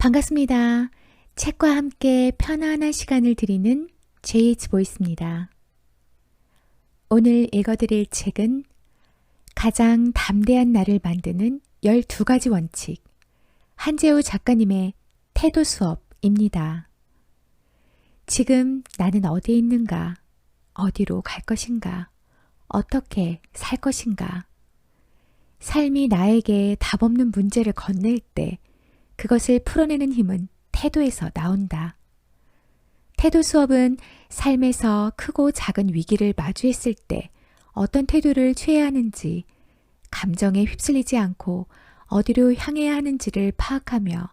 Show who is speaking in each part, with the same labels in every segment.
Speaker 1: 반갑습니다. 책과 함께 편안한 시간을 드리는 JH 보이스입니다. 오늘 읽어드릴 책은 가장 담대한 나를 만드는 12가지 원칙. 한재우 작가님의 태도 수업입니다. 지금 나는 어디에 있는가? 어디로 갈 것인가? 어떻게 살 것인가? 삶이 나에게 답 없는 문제를 건넬 때 그것을 풀어내는 힘은 태도에서 나온다. 태도 수업은 삶에서 크고 작은 위기를 마주했을 때 어떤 태도를 취해야 하는지, 감정에 휩쓸리지 않고 어디로 향해야 하는지를 파악하며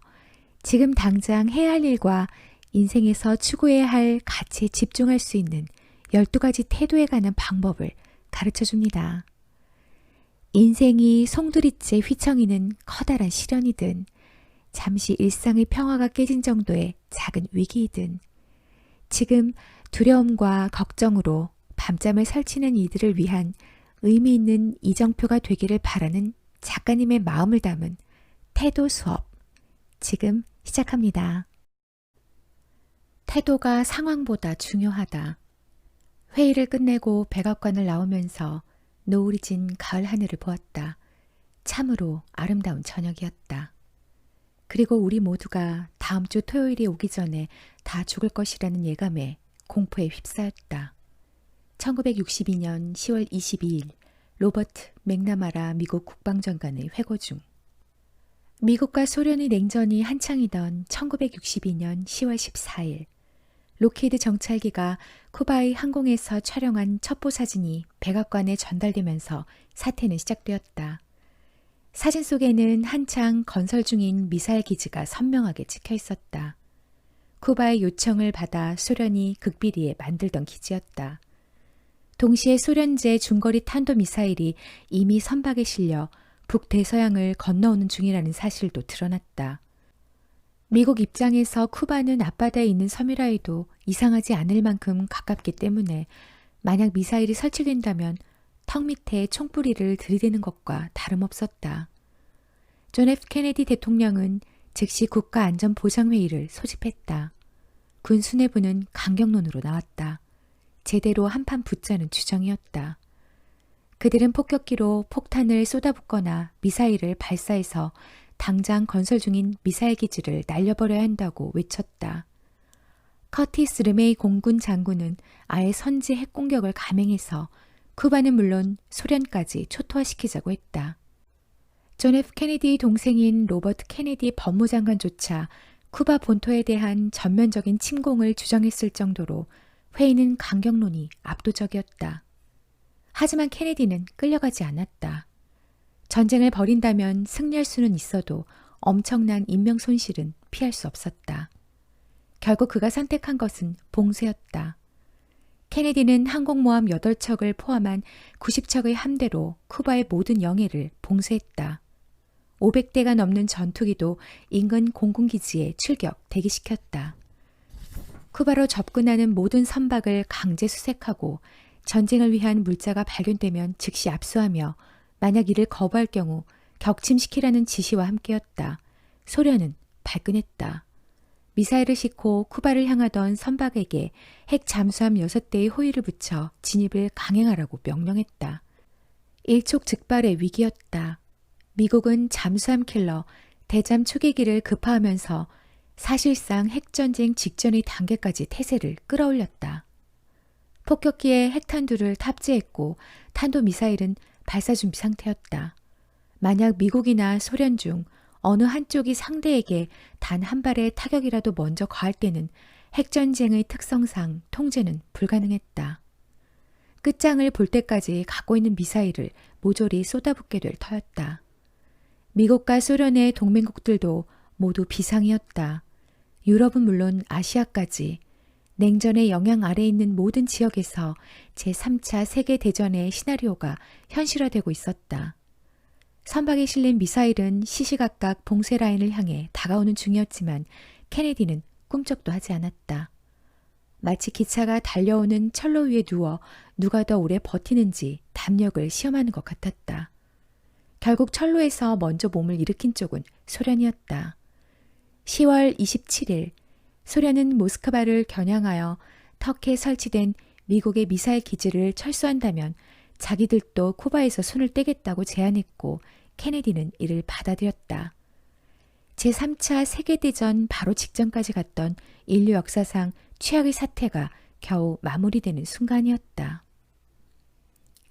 Speaker 1: 지금 당장 해야 할 일과 인생에서 추구해야 할 가치에 집중할 수 있는 12가지 태도에 관한 방법을 가르쳐 줍니다. 인생이 송두리째 휘청이는 커다란 시련이든 잠시 일상의 평화가 깨진 정도의 작은 위기이든 지금 두려움과 걱정으로 밤잠을 설치는 이들을 위한 의미 있는 이정표가 되기를 바라는 작가님의 마음을 담은 태도 수업. 지금 시작합니다. 태도가 상황보다 중요하다. 회의를 끝내고 백악관을 나오면서 노을이 진 가을 하늘을 보았다. 참으로 아름다운 저녁이었다. 그리고 우리 모두가 다음 주 토요일이 오기 전에 다 죽을 것이라는 예감에 공포에 휩싸였다. 1962년 10월 22일 로버트 맥나마라 미국 국방장관의 회고 중 미국과 소련의 냉전이 한창이던 1962년 10월 14일 로키드 정찰기가 쿠바의 항공에서 촬영한 첩보 사진이 백악관에 전달되면서 사태는 시작되었다. 사진 속에는 한창 건설 중인 미사일 기지가 선명하게 찍혀 있었다. 쿠바의 요청을 받아 소련이 극비리에 만들던 기지였다. 동시에 소련제 중거리 탄도 미사일이 이미 선박에 실려 북대서양을 건너오는 중이라는 사실도 드러났다. 미국 입장에서 쿠바는 앞바다에 있는 섬이라 해도 이상하지 않을 만큼 가깝기 때문에 만약 미사일이 설치된다면 턱 밑에 총뿌리를 들이대는 것과 다름없었다. 존 F 케네디 대통령은 즉시 국가안전보장회의를 소집했다. 군 수뇌부는 강경론으로 나왔다. 제대로 한판 붙자는 주정이었다. 그들은 폭격기로 폭탄을 쏟아붓거나 미사일을 발사해서 당장 건설 중인 미사일 기지를 날려버려야 한다고 외쳤다. 커티스 르메이 공군 장군은 아예 선제 핵공격을 감행해서 쿠바는 물론 소련까지 초토화시키자고 했다. 존 F 케네디 동생인 로버트 케네디 법무장관조차 쿠바 본토에 대한 전면적인 침공을 주장했을 정도로 회의는 강경론이 압도적이었다. 하지만 케네디는 끌려가지 않았다. 전쟁을 벌인다면 승리할 수는 있어도 엄청난 인명 손실은 피할 수 없었다. 결국 그가 선택한 것은 봉쇄였다. 케네디는 항공모함 8척을 포함한 90척의 함대로 쿠바의 모든 영해를 봉쇄했다. 500대가 넘는 전투기도 인근 공군기지에 출격 대기시켰다. 쿠바로 접근하는 모든 선박을 강제 수색하고 전쟁을 위한 물자가 발견되면 즉시 압수하며 만약 이를 거부할 경우 격침시키라는 지시와 함께였다. 소련은 발끈했다. 미사일을 싣고 쿠바를 향하던 선박에게 핵 잠수함 6대의 호위를 붙여 진입을 강행하라고 명령했다. 일촉즉발의 위기였다. 미국은 잠수함 킬러 대잠 초계기를 급파하면서 사실상 핵전쟁 직전의 단계까지 태세를 끌어올렸다. 폭격기에 핵탄두를 탑재했고 탄도미사일은 발사 준비 상태였다. 만약 미국이나 소련 중 어느 한쪽이 상대에게 단 한 발의 타격이라도 먼저 가할 때는 핵전쟁의 특성상 통제는 불가능했다. 끝장을 볼 때까지 갖고 있는 미사일을 모조리 쏟아붓게 될 터였다. 미국과 소련의 동맹국들도 모두 비상이었다. 유럽은 물론 아시아까지 냉전의 영향 아래 있는 모든 지역에서 제3차 세계대전의 시나리오가 현실화되고 있었다. 선박에 실린 미사일은 시시각각 봉쇄 라인을 향해 다가오는 중이었지만 케네디는 꿈쩍도 하지 않았다. 마치 기차가 달려오는 철로 위에 누워 누가 더 오래 버티는지 담력을 시험하는 것 같았다. 결국 철로에서 먼저 몸을 일으킨 쪽은 소련이었다. 10월 27일 소련은 모스크바를 겨냥하여 터키에 설치된 미국의 미사일 기지를 철수한다면 자기들도 쿠바에서 손을 떼겠다고 제안했고 케네디는 이를 받아들였다. 제3차 세계대전 바로 직전까지 갔던 인류 역사상 최악의 사태가 겨우 마무리되는 순간이었다.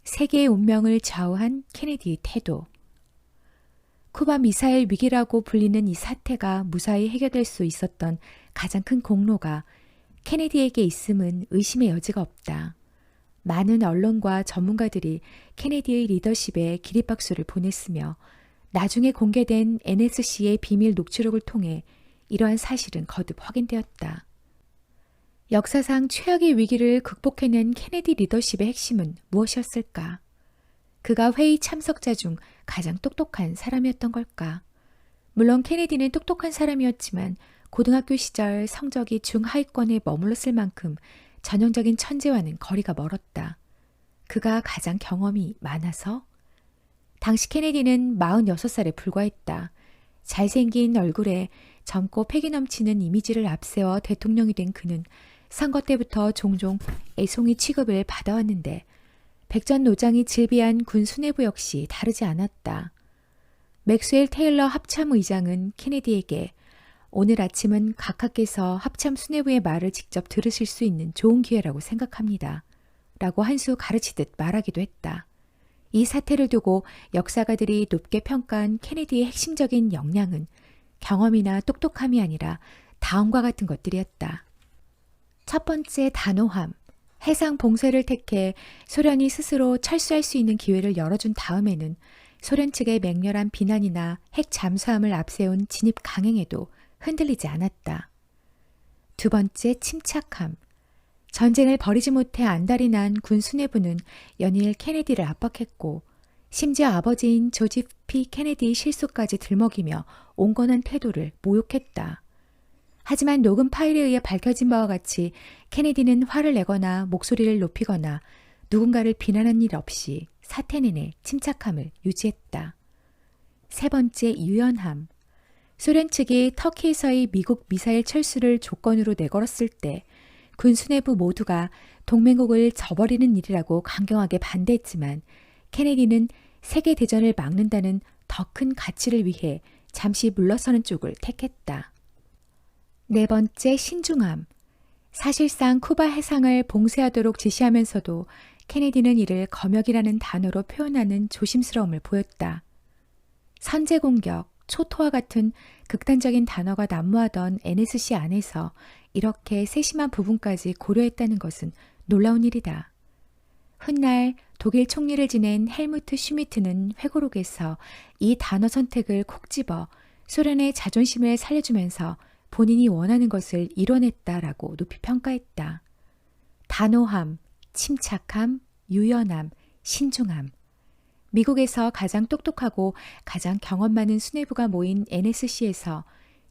Speaker 1: 세계의 운명을 좌우한 케네디의 태도. 쿠바 미사일 위기라고 불리는 이 사태가 무사히 해결될 수 있었던 가장 큰 공로가 케네디에게 있음은 의심의 여지가 없다. 많은 언론과 전문가들이 케네디의 리더십에 기립박수를 보냈으며 나중에 공개된 NSC의 비밀 녹취록을 통해 이러한 사실은 거듭 확인되었다. 역사상 최악의 위기를 극복해낸 케네디 리더십의 핵심은 무엇이었을까? 그가 회의 참석자 중 가장 똑똑한 사람이었던 걸까? 물론 케네디는 똑똑한 사람이었지만 고등학교 시절 성적이 중하위권에 머물렀을 만큼 전형적인 천재와는 거리가 멀었다. 그가 가장 경험이 많아서? 당시 케네디는 46살에 불과했다. 잘생긴 얼굴에 젊고 패기 넘치는 이미지를 앞세워 대통령이 된 그는 선거 때부터 종종 애송이 취급을 받아왔는데 백전 노장이 질비한 군 수뇌부 역시 다르지 않았다. 맥스웰 테일러 합참 의장은 케네디에게 오늘 아침은 각하께서 합참 수뇌부의 말을 직접 들으실 수 있는 좋은 기회라고 생각합니다. 라고 한수 가르치듯 말하기도 했다. 이 사태를 두고 역사가들이 높게 평가한 케네디의 핵심적인 역량은 경험이나 똑똑함이 아니라 다음과 같은 것들이었다. 첫 번째 단호함. 해상 봉쇄를 택해 소련이 스스로 철수할 수 있는 기회를 열어준 다음에는 소련 측의 맹렬한 비난이나 핵 잠수함을 앞세운 진입 강행에도 흔들리지 않았다. 두 번째 침착함. 전쟁을 벌이지 못해 안달이 난 군 수뇌부는 연일 케네디를 압박했고 심지어 아버지인 조지 피 케네디의 실수까지 들먹이며 온건한 태도를 모욕했다. 하지만 녹음 파일에 의해 밝혀진 바와 같이 케네디는 화를 내거나 목소리를 높이거나 누군가를 비난한 일 없이 사태 내내 침착함을 유지했다. 세 번째 유연함. 소련 측이 터키에서의 미국 미사일 철수를 조건으로 내걸었을 때 군 수뇌부 모두가 동맹국을 저버리는 일이라고 강경하게 반대했지만 케네디는 세계 대전을 막는다는 더 큰 가치를 위해 잠시 물러서는 쪽을 택했다. 네 번째 신중함. 사실상 쿠바 해상을 봉쇄하도록 지시하면서도 케네디는 이를 검역이라는 단어로 표현하는 조심스러움을 보였다. 선제 공격, 초토화 같은 극단적인 단어가 난무하던 NSC 안에서 이렇게 세심한 부분까지 고려했다는 것은 놀라운 일이다. 훗날 독일 총리를 지낸 헬무트 슈미트는 회고록에서 이 단어 선택을 콕 집어 소련의 자존심을 살려주면서 본인이 원하는 것을 이뤄냈다라고 높이 평가했다. 단호함, 침착함, 유연함, 신중함. 미국에서 가장 똑똑하고 가장 경험 많은 수뇌부가 모인 NSC에서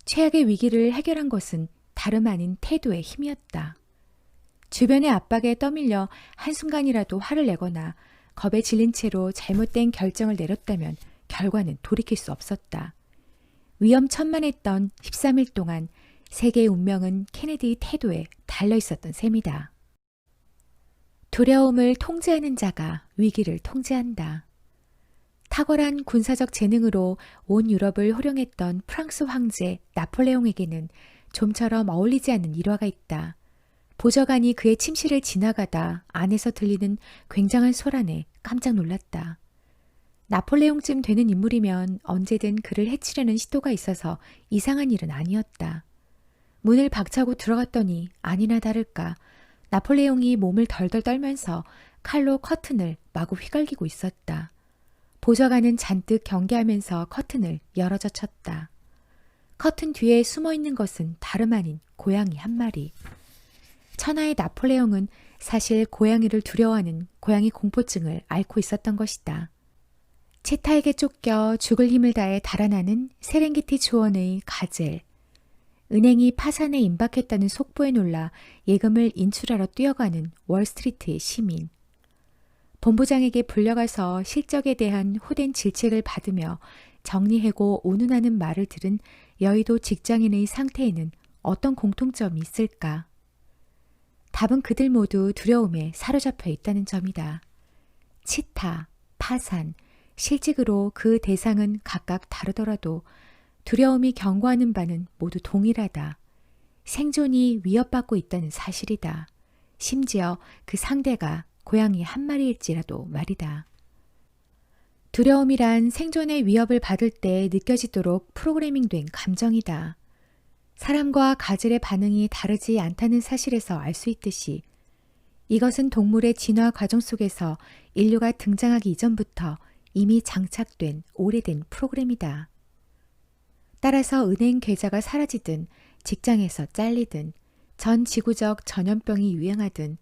Speaker 1: 최악의 위기를 해결한 것은 다름 아닌 태도의 힘이었다. 주변의 압박에 떠밀려 한순간이라도 화를 내거나 겁에 질린 채로 잘못된 결정을 내렸다면 결과는 돌이킬 수 없었다. 위험천만했던 13일 동안 세계의 운명은 케네디의 태도에 달려 있었던 셈이다. 두려움을 통제하는 자가 위기를 통제한다. 탁월한 군사적 재능으로 온 유럽을 호령했던 프랑스 황제 나폴레옹에게는 좀처럼 어울리지 않는 일화가 있다. 보좌관이 그의 침실을 지나가다 안에서 들리는 굉장한 소란에 깜짝 놀랐다. 나폴레옹쯤 되는 인물이면 언제든 그를 해치려는 시도가 있어서 이상한 일은 아니었다. 문을 박차고 들어갔더니 아니나 다를까 나폴레옹이 몸을 덜덜 떨면서 칼로 커튼을 마구 휘갈기고 있었다. 보좌관은 잔뜩 경계하면서 커튼을 열어젖혔다. 커튼 뒤에 숨어 있는 것은 다름 아닌 고양이 한 마리. 천하의 나폴레옹은 사실 고양이를 두려워하는 고양이 공포증을 앓고 있었던 것이다. 체타에게 쫓겨 죽을 힘을 다해 달아나는 세렝게티 초원의 가젤. 은행이 파산에 임박했다는 속보에 놀라 예금을 인출하러 뛰어가는 월스트리트의 시민. 본부장에게 불려가서 실적에 대한 호된 질책을 받으며 정리해고 운운하는 말을 들은 여의도 직장인의 상태에는 어떤 공통점이 있을까? 답은 그들 모두 두려움에 사로잡혀 있다는 점이다. 치타, 파산, 실직으로 그 대상은 각각 다르더라도 두려움이 경고하는 바는 모두 동일하다. 생존이 위협받고 있다는 사실이다. 심지어 그 상대가 고양이 한 마리일지라도 말이다. 두려움이란 생존의 위협을 받을 때 느껴지도록 프로그래밍된 감정이다. 사람과 가젤의 반응이 다르지 않다는 사실에서 알 수 있듯이 이것은 동물의 진화 과정 속에서 인류가 등장하기 이전부터 이미 장착된 오래된 프로그램이다. 따라서 은행 계좌가 사라지든 직장에서 잘리든 전 지구적 전염병이 유행하든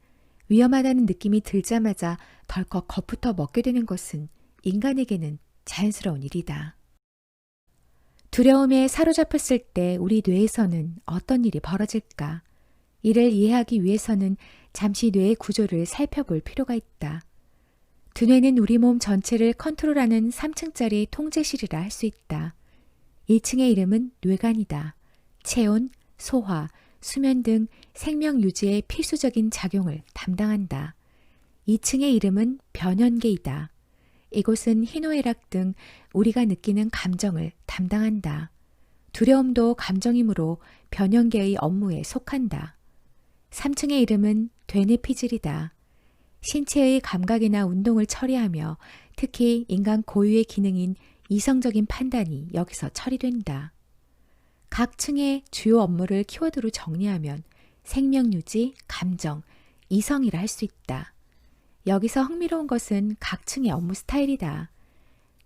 Speaker 1: 위험하다는 느낌이 들자마자 덜컥 겁부터 먹게 되는 것은 인간에게는 자연스러운 일이다. 두려움에 사로잡혔을 때 우리 뇌에서는 어떤 일이 벌어질까? 이를 이해하기 위해서는 잠시 뇌의 구조를 살펴볼 필요가 있다. 두뇌는 우리 몸 전체를 컨트롤하는 3층짜리 통제실이라 할 수 있다. 1층의 이름은 뇌관이다. 체온, 소화, 수면 등 생명 유지에 필수적인 작용을 담당한다. 2층의 이름은 변연계이다. 이곳은 희노애락 등 우리가 느끼는 감정을 담당한다. 두려움도 감정이므로 변연계의 업무에 속한다. 3층의 이름은 되뇌피질이다. 신체의 감각이나 운동을 처리하며 특히 인간 고유의 기능인 이성적인 판단이 여기서 처리된다. 각 층의 주요 업무를 키워드로 정리하면 생명 유지, 감정, 이성이라 할 수 있다. 여기서 흥미로운 것은 각 층의 업무 스타일이다.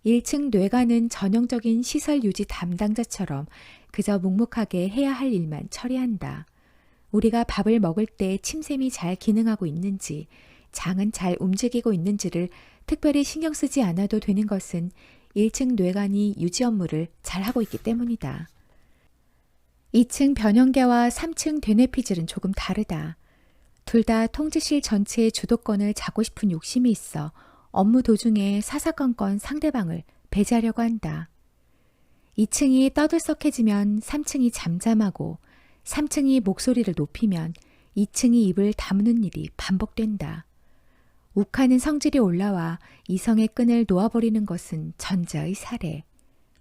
Speaker 1: 1층 뇌관은 전형적인 시설 유지 담당자처럼 그저 묵묵하게 해야 할 일만 처리한다. 우리가 밥을 먹을 때 침샘이 잘 기능하고 있는지, 장은 잘 움직이고 있는지를 특별히 신경 쓰지 않아도 되는 것은 1층 뇌관이 유지 업무를 잘 하고 있기 때문이다. 2층 변형계와 3층 되뇌피질은 조금 다르다. 둘 다 통제실 전체의 주도권을 잡고 싶은 욕심이 있어 업무 도중에 사사건건 상대방을 배제하려고 한다. 2층이 떠들썩해지면 3층이 잠잠하고 3층이 목소리를 높이면 2층이 입을 다무는 일이 반복된다. 욱하는 성질이 올라와 이성의 끈을 놓아버리는 것은 전자의 사례.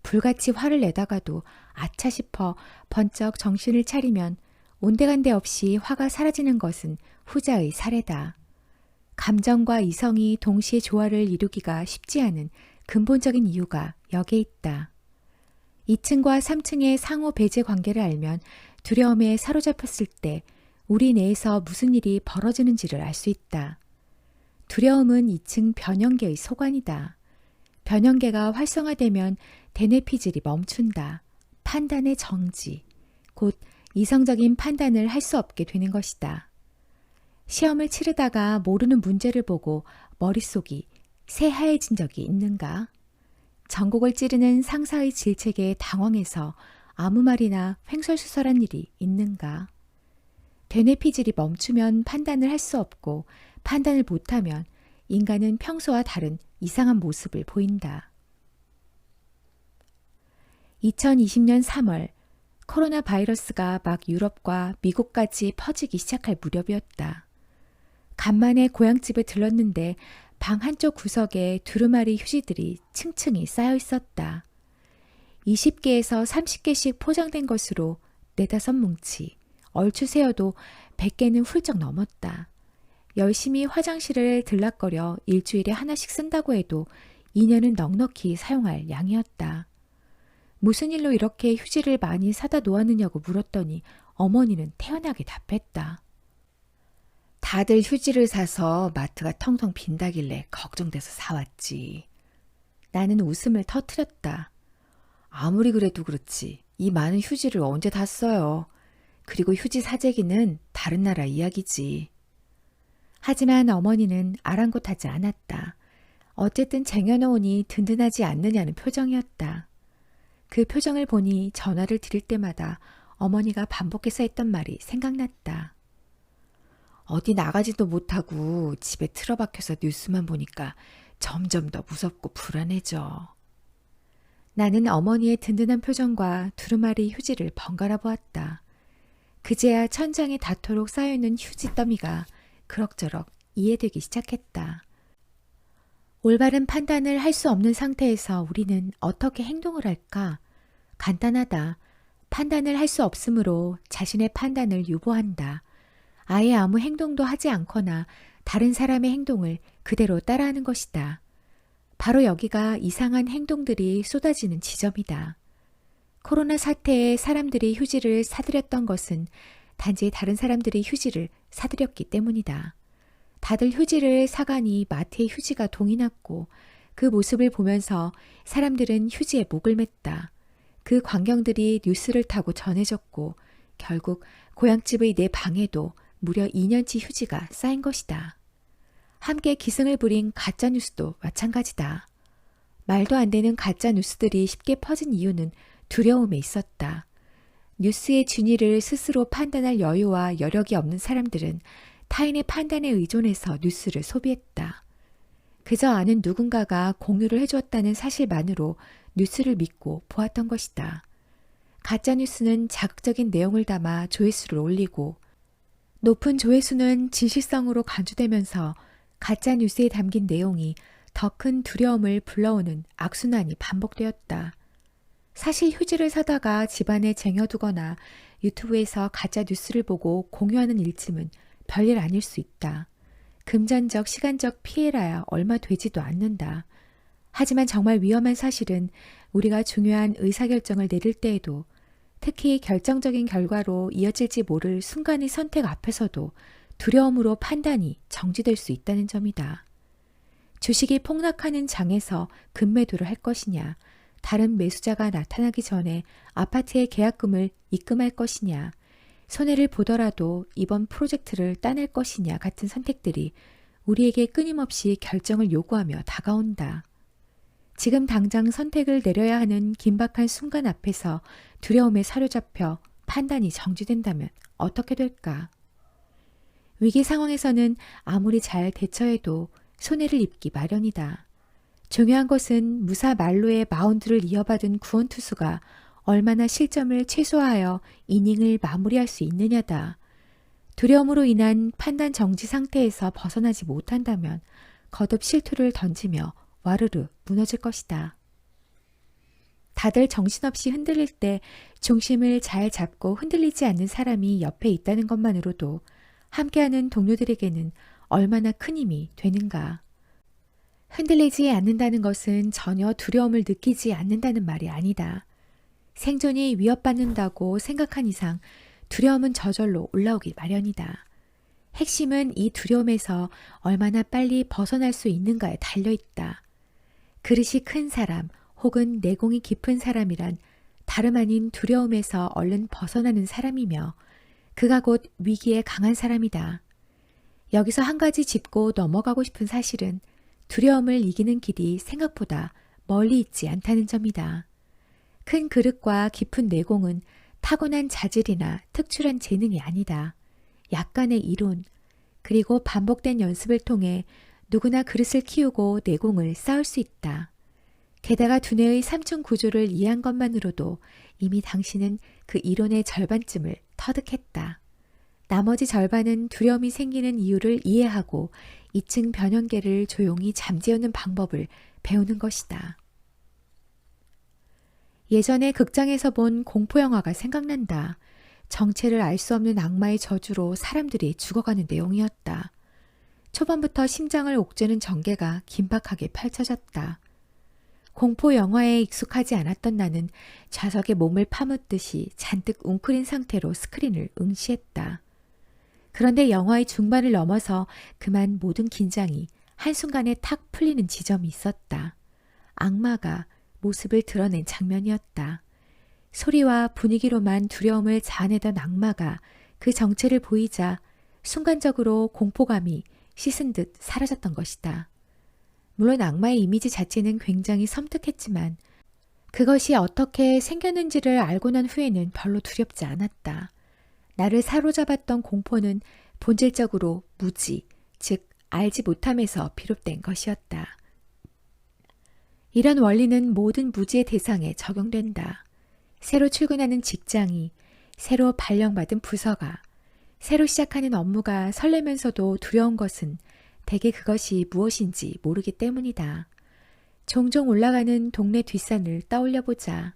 Speaker 1: 불같이 화를 내다가도 아차 싶어 번쩍 정신을 차리면 온데간데 없이 화가 사라지는 것은 후자의 사례다. 감정과 이성이 동시에 조화를 이루기가 쉽지 않은 근본적인 이유가 여기에 있다. 2층과 3층의 상호 배제 관계를 알면 두려움에 사로잡혔을 때 우리 내에서 무슨 일이 벌어지는지를 알 수 있다. 두려움은 2층 변형계의 소관이다. 변형계가 활성화되면 대뇌피질이 멈춘다. 판단의 정지, 곧 이성적인 판단을 할 수 없게 되는 것이다. 시험을 치르다가 모르는 문제를 보고 머릿속이 새하얘진 적이 있는가? 전곡을 찌르는 상사의 질책에 당황해서 아무 말이나 횡설수설한 일이 있는가? 되뇌피질이 멈추면 판단을 할 수 없고 판단을 못하면 인간은 평소와 다른 이상한 모습을 보인다. 2020년 3월 코로나 바이러스가 막 유럽과 미국까지 퍼지기 시작할 무렵이었다. 간만에 고향집에 들렀는데 방 한쪽 구석에 두루마리 휴지들이 층층이 쌓여 있었다. 20개에서 30개씩 포장된 것으로 네다섯 뭉치, 얼추 세어도 100개는 훌쩍 넘었다. 열심히 화장실을 들락거려 일주일에 하나씩 쓴다고 해도 2년은 넉넉히 사용할 양이었다. 무슨 일로 이렇게 휴지를 많이 사다 놓았느냐고 물었더니 어머니는 태연하게 답했다. 다들 휴지를 사서 마트가 텅텅 빈다길래 걱정돼서 사왔지. 나는 웃음을 터트렸다. 아무리 그래도 그렇지. 이 많은 휴지를 언제 다 써요. 그리고 휴지 사재기는 다른 나라 이야기지. 하지만 어머니는 아랑곳하지 않았다. 어쨌든 쟁여놓으니 든든하지 않느냐는 표정이었다. 그 표정을 보니 전화를 드릴 때마다 어머니가 반복해서 했던 말이 생각났다. 어디 나가지도 못하고 집에 틀어박혀서 뉴스만 보니까 점점 더 무섭고 불안해져. 나는 어머니의 든든한 표정과 두루마리 휴지를 번갈아 보았다. 그제야 천장에 닿도록 쌓여있는 휴지 더미가 그럭저럭 이해되기 시작했다. 올바른 판단을 할 수 없는 상태에서 우리는 어떻게 행동을 할까? 간단하다. 판단을 할 수 없으므로 자신의 판단을 유보한다. 아예 아무 행동도 하지 않거나 다른 사람의 행동을 그대로 따라하는 것이다. 바로 여기가 이상한 행동들이 쏟아지는 지점이다. 코로나 사태에 사람들이 휴지를 사들였던 것은 단지 다른 사람들이 휴지를 사들였기 때문이다. 다들 휴지를 사가니 마트에 휴지가 동이 났고 그 모습을 보면서 사람들은 휴지에 목을 맸다. 그 광경들이 뉴스를 타고 전해졌고 결국 고향집의 내 방에도 무려 2년치 휴지가 쌓인 것이다. 함께 기승을 부린 가짜 뉴스도 마찬가지다. 말도 안 되는 가짜 뉴스들이 쉽게 퍼진 이유는 두려움에 있었다. 뉴스의 진위를 스스로 판단할 여유와 여력이 없는 사람들은 타인의 판단에 의존해서 뉴스를 소비했다. 그저 아는 누군가가 공유를 해주었다는 사실만으로 뉴스를 믿고 보았던 것이다. 가짜 뉴스는 자극적인 내용을 담아 조회수를 올리고 높은 조회수는 진실성으로 간주되면서 가짜 뉴스에 담긴 내용이 더 큰 두려움을 불러오는 악순환이 반복되었다. 사실 휴지를 사다가 집안에 쟁여두거나 유튜브에서 가짜 뉴스를 보고 공유하는 일쯤은 별일 아닐 수 있다. 금전적, 시간적 피해라야 얼마 되지도 않는다. 하지만 정말 위험한 사실은 우리가 중요한 의사결정을 내릴 때에도 특히 결정적인 결과로 이어질지 모를 순간의 선택 앞에서도 두려움으로 판단이 정지될 수 있다는 점이다. 주식이 폭락하는 장에서 급매도를 할 것이냐, 다른 매수자가 나타나기 전에 아파트의 계약금을 입금할 것이냐, 손해를 보더라도 이번 프로젝트를 따낼 것이냐 같은 선택들이 우리에게 끊임없이 결정을 요구하며 다가온다. 지금 당장 선택을 내려야 하는 긴박한 순간 앞에서 두려움에 사로잡혀 판단이 정지된다면 어떻게 될까? 위기 상황에서는 아무리 잘 대처해도 손해를 입기 마련이다. 중요한 것은 무사 말로의 마운드를 이어받은 구원투수가 얼마나 실점을 최소화하여 이닝을 마무리할 수 있느냐다. 두려움으로 인한 판단 정지 상태에서 벗어나지 못한다면 거듭 실투를 던지며 와르르 무너질 것이다. 다들 정신없이 흔들릴 때 중심을 잘 잡고 흔들리지 않는 사람이 옆에 있다는 것만으로도 함께하는 동료들에게는 얼마나 큰 힘이 되는가. 흔들리지 않는다는 것은 전혀 두려움을 느끼지 않는다는 말이 아니다. 생존이 위협받는다고 생각한 이상 두려움은 저절로 올라오기 마련이다. 핵심은 이 두려움에서 얼마나 빨리 벗어날 수 있는가에 달려 있다. 그릇이 큰 사람 혹은 내공이 깊은 사람이란 다름 아닌 두려움에서 얼른 벗어나는 사람이며 그가 곧 위기에 강한 사람이다. 여기서 한 가지 짚고 넘어가고 싶은 사실은 두려움을 이기는 길이 생각보다 멀리 있지 않다는 점이다. 큰 그릇과 깊은 내공은 타고난 자질이나 특출한 재능이 아니다. 약간의 이론, 그리고 반복된 연습을 통해 누구나 그릇을 키우고 내공을 쌓을 수 있다. 게다가 두뇌의 삼중 구조를 이해한 것만으로도 이미 당신은 그 이론의 절반쯤을 터득했다. 나머지 절반은 두려움이 생기는 이유를 이해하고 2층 변형계를 조용히 잠재우는 방법을 배우는 것이다. 예전에 극장에서 본 공포영화가 생각난다. 정체를 알 수 없는 악마의 저주로 사람들이 죽어가는 내용이었다. 초반부터 심장을 옥죄는 전개가 긴박하게 펼쳐졌다. 공포 영화에 익숙하지 않았던 나는 좌석에 몸을 파묻듯이 잔뜩 웅크린 상태로 스크린을 응시했다. 그런데 영화의 중반을 넘어서 그만 모든 긴장이 한순간에 탁 풀리는 지점이 있었다. 악마가 모습을 드러낸 장면이었다. 소리와 분위기로만 두려움을 자아내던 악마가 그 정체를 보이자 순간적으로 공포감이 씻은 듯 사라졌던 것이다. 물론 악마의 이미지 자체는 굉장히 섬뜩했지만 그것이 어떻게 생겼는지를 알고 난 후에는 별로 두렵지 않았다. 나를 사로잡았던 공포는 본질적으로 무지, 즉 알지 못함에서 비롯된 것이었다. 이런 원리는 모든 무지의 대상에 적용된다. 새로 출근하는 직장이, 새로 발령받은 부서가, 새로 시작하는 업무가 설레면서도 두려운 것은 대개 그것이 무엇인지 모르기 때문이다. 종종 올라가는 동네 뒷산을 떠올려 보자.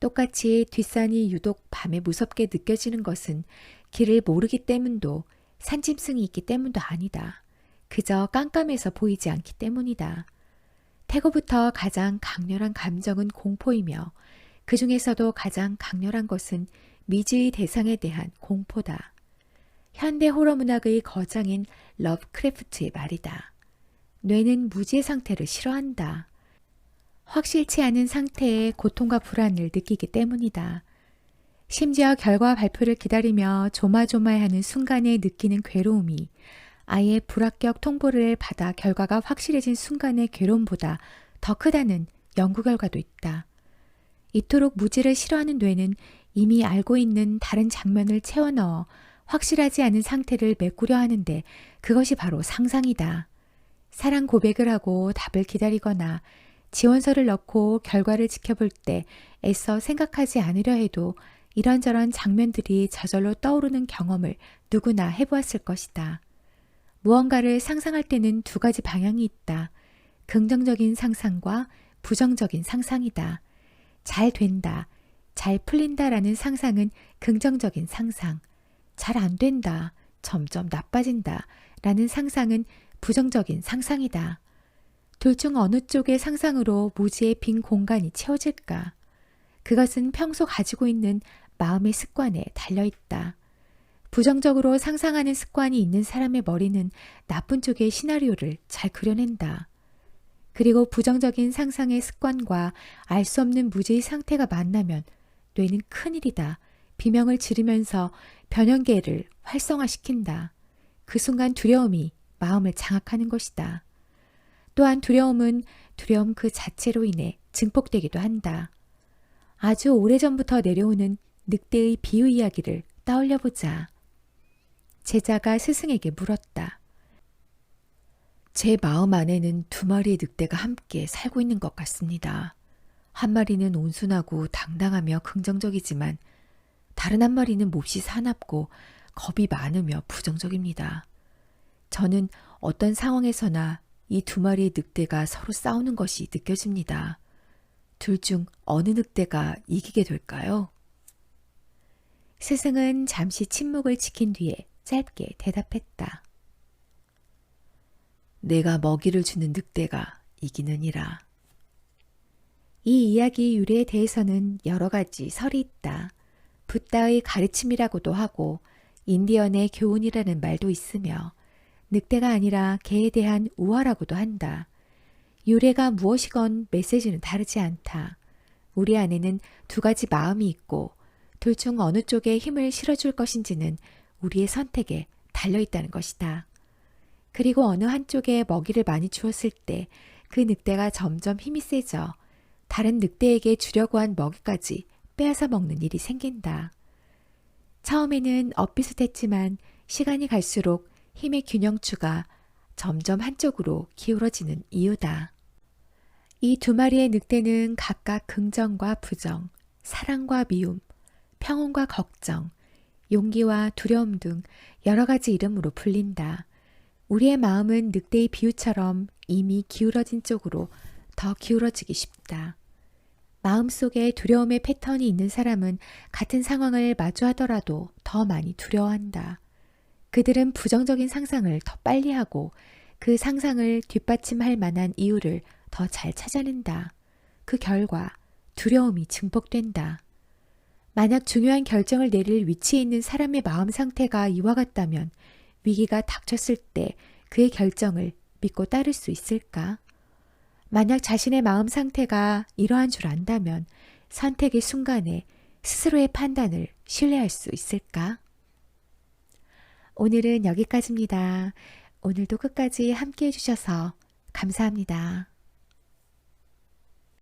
Speaker 1: 똑같이 뒷산이 유독 밤에 무섭게 느껴지는 것은 길을 모르기 때문도 산짐승이 있기 때문도 아니다. 그저 깜깜해서 보이지 않기 때문이다. 태고부터 가장 강렬한 감정은 공포이며 그 중에서도 가장 강렬한 것은 미지의 대상에 대한 공포다. 현대 호러 문학의 거장인 러브크래프트의 말이다. 뇌는 무지의 상태를 싫어한다. 확실치 않은 상태의 고통과 불안을 느끼기 때문이다. 심지어 결과 발표를 기다리며 조마조마해하는 순간에 느끼는 괴로움이 아예 불합격 통보를 받아 결과가 확실해진 순간의 괴로움보다 더 크다는 연구 결과도 있다. 이토록 무지를 싫어하는 뇌는 이미 알고 있는 다른 장면을 채워 넣어 확실하지 않은 상태를 메꾸려 하는데 그것이 바로 상상이다. 사랑 고백을 하고 답을 기다리거나 지원서를 넣고 결과를 지켜볼 때 애써 생각하지 않으려 해도 이런저런 장면들이 저절로 떠오르는 경험을 누구나 해보았을 것이다. 무언가를 상상할 때는 두 가지 방향이 있다. 긍정적인 상상과 부정적인 상상이다. 잘 된다. 잘 풀린다 라는 상상은 긍정적인 상상. 잘 안 된다. 점점 나빠진다. 라는 상상은 부정적인 상상이다. 둘 중 어느 쪽의 상상으로 무지의 빈 공간이 채워질까? 그것은 평소 가지고 있는 마음의 습관에 달려 있다. 부정적으로 상상하는 습관이 있는 사람의 머리는 나쁜 쪽의 시나리오를 잘 그려낸다. 그리고 부정적인 상상의 습관과 알 수 없는 무지의 상태가 만나면 뇌는 큰일이다. 비명을 지르면서 변형계를 활성화시킨다. 그 순간 두려움이 마음을 장악하는 것이다. 또한 두려움은 두려움 그 자체로 인해 증폭되기도 한다. 아주 오래전부터 내려오는 늑대의 비유 이야기를 떠올려 보자. 제자가 스승에게 물었다. 제 마음 안에는 두 마리의 늑대가 함께 살고 있는 것 같습니다. 한 마리는 온순하고 당당하며 긍정적이지만 다른 한 마리는 몹시 사납고 겁이 많으며 부정적입니다. 저는 어떤 상황에서나 이 두 마리의 늑대가 서로 싸우는 것이 느껴집니다. 둘 중 어느 늑대가 이기게 될까요? 스승은 잠시 침묵을 지킨 뒤에 짧게 대답했다. 내가 먹이를 주는 늑대가 이기느니라. 이 이야기 유래에 대해서는 여러 가지 설이 있다. 붓다의 가르침이라고도 하고 인디언의 교훈이라는 말도 있으며 늑대가 아니라 개에 대한 우화라고도 한다. 유래가 무엇이건 메시지는 다르지 않다. 우리 안에는 두 가지 마음이 있고 둘 중 어느 쪽에 힘을 실어줄 것인지는 우리의 선택에 달려 있다는 것이다. 그리고 어느 한쪽에 먹이를 많이 주었을 때 그 늑대가 점점 힘이 세져 다른 늑대에게 주려고 한 먹이까지 빼앗아 먹는 일이 생긴다. 처음에는 엇비슷했지만 시간이 갈수록 힘의 균형추가 점점 한쪽으로 기울어지는 이유다. 이 두 마리의 늑대는 각각 긍정과 부정, 사랑과 미움, 평온과 걱정, 용기와 두려움 등 여러 가지 이름으로 불린다. 우리의 마음은 늑대의 비유처럼 이미 기울어진 쪽으로 더 기울어지기 쉽다. 마음속에 두려움의 패턴이 있는 사람은 같은 상황을 마주하더라도 더 많이 두려워한다. 그들은 부정적인 상상을 더 빨리 하고 그 상상을 뒷받침할 만한 이유를 더 잘 찾아낸다. 그 결과 두려움이 증폭된다. 만약 중요한 결정을 내릴 위치에 있는 사람의 마음 상태가 이와 같다면 위기가 닥쳤을 때 그의 결정을 믿고 따를 수 있을까? 만약 자신의 마음 상태가 이러한 줄 안다면 선택의 순간에 스스로의 판단을 신뢰할 수 있을까? 오늘은 여기까지입니다. 오늘도 끝까지 함께 해주셔서 감사합니다.